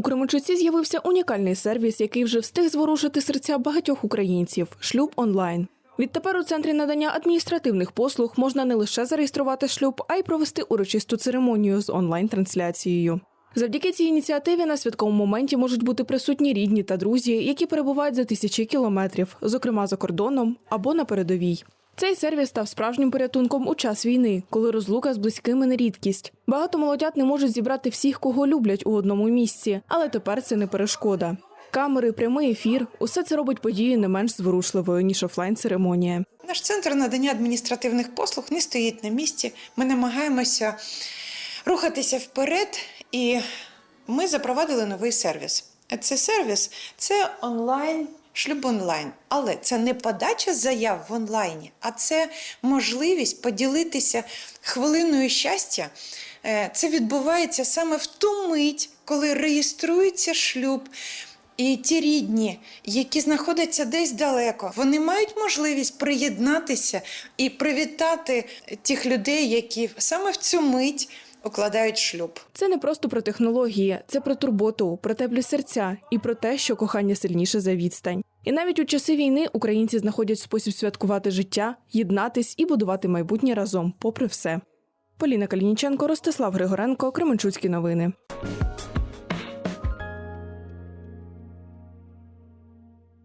У Кременчуці з'явився унікальний сервіс, який вже встиг зворушити серця багатьох українців шлюб онлайн. Відтепер у центрі надання адміністративних послуг можна не лише зареєструвати шлюб, а й провести урочисту церемонію з онлайн-трансляцією. Завдяки цій ініціативі на святковому моменті можуть бути присутні рідні та друзі, які перебувають за тисячі кілометрів, зокрема за кордоном або на передовій. Цей сервіс став справжнім порятунком у час війни, коли розлука з близькими не рідкість. Багато молодят не можуть зібрати всіх, кого люблять у одному місці, але тепер це не перешкода. Камери, прямий ефір усе це робить подію не менш зворушливою ніж офлайн церемонія. Наш центр надання адміністративних послуг не стоїть на місці. Ми намагаємося рухатися вперед, і ми запровадили новий сервіс. Це сервіс це онлайн. Шлюб онлайн, але це не подача заяв в онлайні, а це можливість поділитися хвилиною щастя. Е, Це відбувається саме в ту мить, коли реєструється шлюб. І ті рідні, які знаходяться десь далеко, вони мають можливість приєднатися і привітати тих людей, які саме в цю мить укладають шлюб. Це не просто про технології, це про турботу, про теплі серця і про те, що кохання сильніше за відстань. І навіть у часи війни українці знаходять спосіб святкувати життя, єднатись і будувати майбутнє разом, попри все. Поліна Калініченко, Ростислав Григоренко, Кременчуцькі новини.